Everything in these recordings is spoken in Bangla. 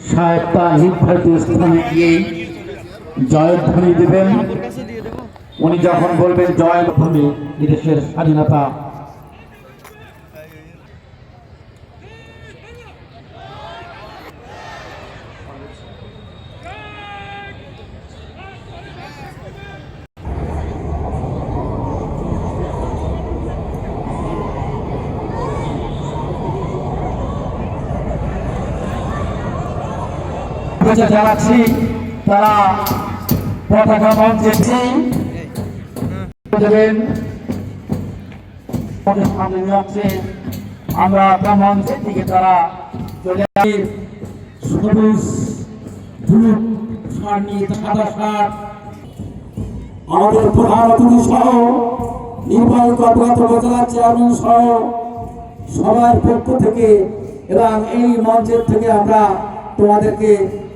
সাহেব তার নির্ধারিত স্থানে গিয়ে জয়ধ্বনি দেবেন। উনি যখন বলবেন জয়ধ্বনি এদেশের দেশের স্বাধীনতা বুঝে যাচ্ছি তারা পতাকা মঞ্চে আমরা মঞ্চের দিকে তারা চলে সবুজ শার্ট নিয়ে আমাদের প্রধান অতিথি সহ, নির্বাহী কর্মকর্তা উপজেলা সহ। সবার পক্ষ থেকে এবং এই মঞ্চের থেকে আমরা তোমাদেরকে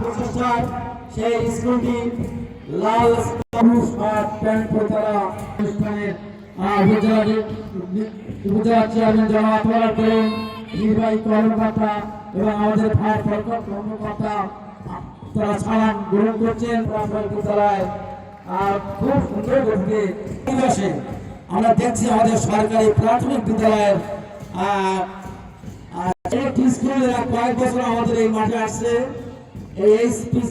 প্রচেষ্টায় সেই স্কুলটি লাল সবুজ প্যান্ট পরে তারা অনুষ্ঠানের উপজেলা উপজেলা চেয়ারম্যান জনাব তোলার করেন নির্বাহী কর্মকর্তা এবং আমাদের ভারপ্রাপ্ত কর্মকর্তা, তারা সালাম গ্রহণ করছেন প্রাথমিক বিদ্যালয়। আর খুব সুন্দর গতিতে দিবসে আমরা দেখছি আমাদের সরকারি প্রাথমিক বিদ্যালয়ের কয়েক বছর আমাদের এই মাঠে আসছে। এই স্কুল